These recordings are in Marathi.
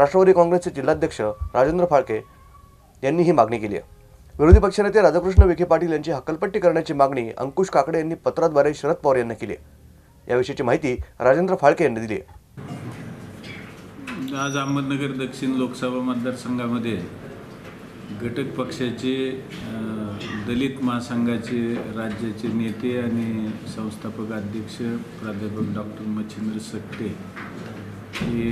राष्ट्रवादी काँग्रेसचे जिल्हाध्यक्ष राजेंद्र फाळके यांनी ही मागणी केली आहे. विरोधी पक्षनेते राधाकृष्ण विखे पाटील यांची हक्कलपट्टी करण्याची मागणी अंकुश काकडे यांनी पत्राद्वारे शरद पवार यांना केली आहे. याविषयीची माहिती राजेंद्र फाळके यांनी दिली आहे. आज अहमदनगर दक्षिण लोकसभा मतदारसंघामध्ये घटक पक्षाचे दलित महासंघाचे राज्याचे नेते आणि संस्थापक अध्यक्ष प्राध्यापक डॉक्टर मच्छिंद्र सकटे हे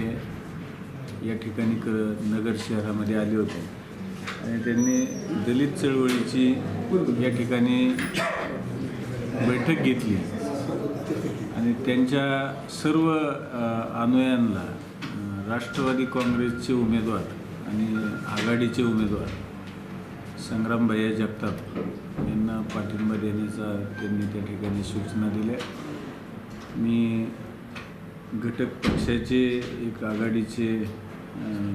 या ठिकाणी क नगर शहरामध्ये आले होते. आणि त्यांनी दलित चळवळीची या ठिकाणी बैठक घेतली. आणि त्यांच्या सर्व अनुयांना अनुयायांना राष्ट्रवादी काँग्रेसचे उमेदवार आणि आघाडीचे उमेदवार संग्राम भैया जगताप यांना पाठिंबा देण्याचा त्यांनी त्या ठिकाणी सूचना दिल्या. मी घटक पक्षाचे एक आघाडीचे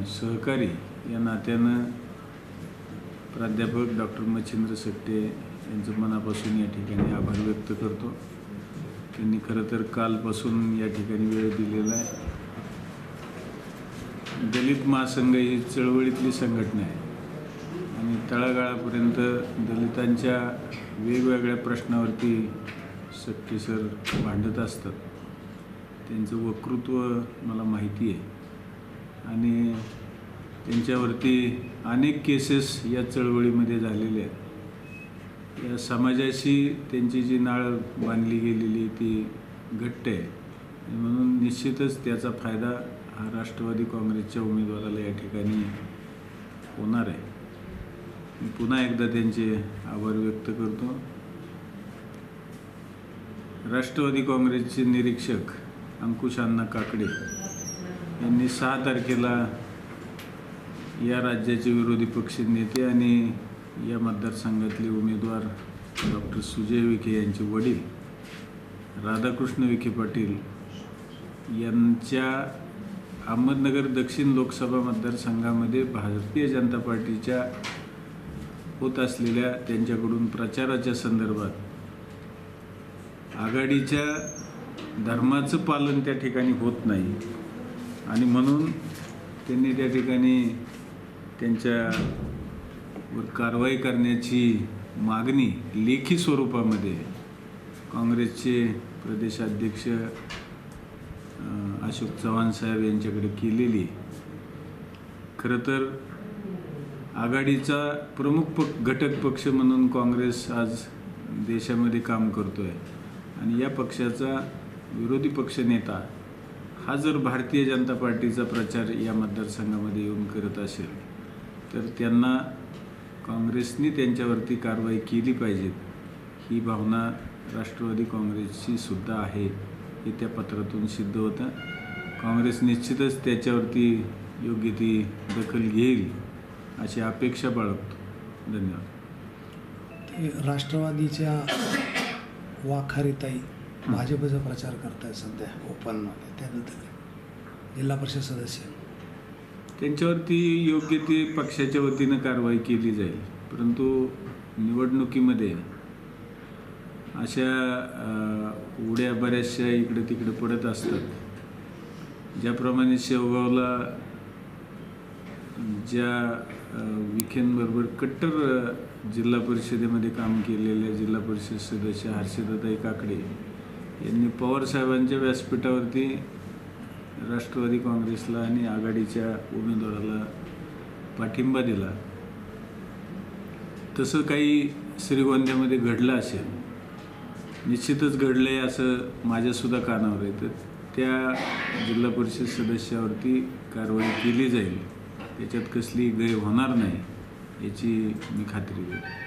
सहकारी या नात्यानं प्राध्यापक डॉक्टर मच्छिंद्र सट्टे यांचं मनापासून या ठिकाणी आभार व्यक्त करतो. त्यांनी खरं तर कालपासून या ठिकाणी वेळ दिलेला आहे. दलित महासंघ ही चळवळीतली संघटना आहे. आणि तळागाळापर्यंत दलितांच्या वेगवेगळ्या प्रश्नावरती सट्टे सर भांडत असतात. त्यांचं वक्तृत्व मला माहिती आहे. आणि त्यांच्यावरती अनेक केसेस या चळवळीमध्ये झालेल्या आहेत. या समाजाशी त्यांची जी नाळ बांधली गेलेली ती घट्ट आहे. म्हणून निश्चितच त्याचा फायदा हा राष्ट्रवादी काँग्रेसच्या उमेदवाराला या ठिकाणी होणार आहे. मी पुन्हा एकदा त्यांचे आभार व्यक्त करतो. राष्ट्रवादी काँग्रेसचे निरीक्षक अंकुश अण्णा काकडे यांनी सहा तारखेला या राज्याचे विरोधी पक्ष नेते आणि या मतदारसंघातले उमेदवार डॉक्टर सुजय विखे यांचे वडील राधाकृष्ण विखे पाटील यांच्या अहमदनगर दक्षिण लोकसभा मतदारसंघामध्ये भारतीय जनता पार्टीच्या होत असलेल्या त्यांच्याकडून प्रचाराच्या संदर्भात आघाडीच्या धर्माचं पालन त्या ठिकाणी होत नाही. आणि म्हणून त्यांनी त्या ठिकाणी त्यांच्यावर कारवाई करण्याची मागणी लेखी स्वरूपामध्ये काँग्रेसचे प्रदेशाध्यक्ष अशोक चव्हाण साहेब यांच्याकडे केलेली. खरं तर आघाडीचा प्रमुख प घटक पक्ष म्हणून काँग्रेस आज देशामध्ये काम करतो आहे आणि या पक्षाचा विरोधी पक्षनेता हा जर भारतीय जनता पार्टीचा प्रचार या मतदारसंघामध्ये येऊन करत असेल तर त्यांना काँग्रेसने त्यांच्यावरती कारवाई केली पाहिजे. ही भावना राष्ट्रवादी काँग्रेसची सुद्धा आहे हे त्या पत्रातून सिद्ध होतं. काँग्रेस निश्चितच त्याच्यावरती योग्य ती दखल घेईल अशी अपेक्षा बाळगतो. धन्यवाद. ते राष्ट्रवादीच्या वाखारीताई भाजपचा प्रचार करतायत सध्या ओपनमध्ये त्याबद्दल जिल्हा परिषद सदस्य. त्यांच्यावरती योग्य ती पक्षाच्या वतीनं कारवाई केली जाईल परंतु निवडणुकीमध्ये अशा उड्या बऱ्याचशा इकडे तिकडे पडत असतात. ज्याप्रमाणे शेवगावला ज्या विखेंबरोबर कट्टर जिल्हा परिषदेमध्ये काम केलेल्या जिल्हा परिषद सदस्य हर्षदाताई काकडे यांनी पवार साहेबांच्या व्यासपीठावरती राष्ट्रवादी काँग्रेसला आणि आघाडीच्या उमेदवाराला पाठिंबा दिला. तसं काही श्रीगोंद्यामध्ये घडलं असेल निश्चितच घडलं आहे असं माझ्यासुद्धा कानावर आहे. तर त्या जिल्हा परिषद सदस्यावरती कारवाई केली जाईल. त्याच्यात कसली गय होणार नाही याची मी खात्री देतो.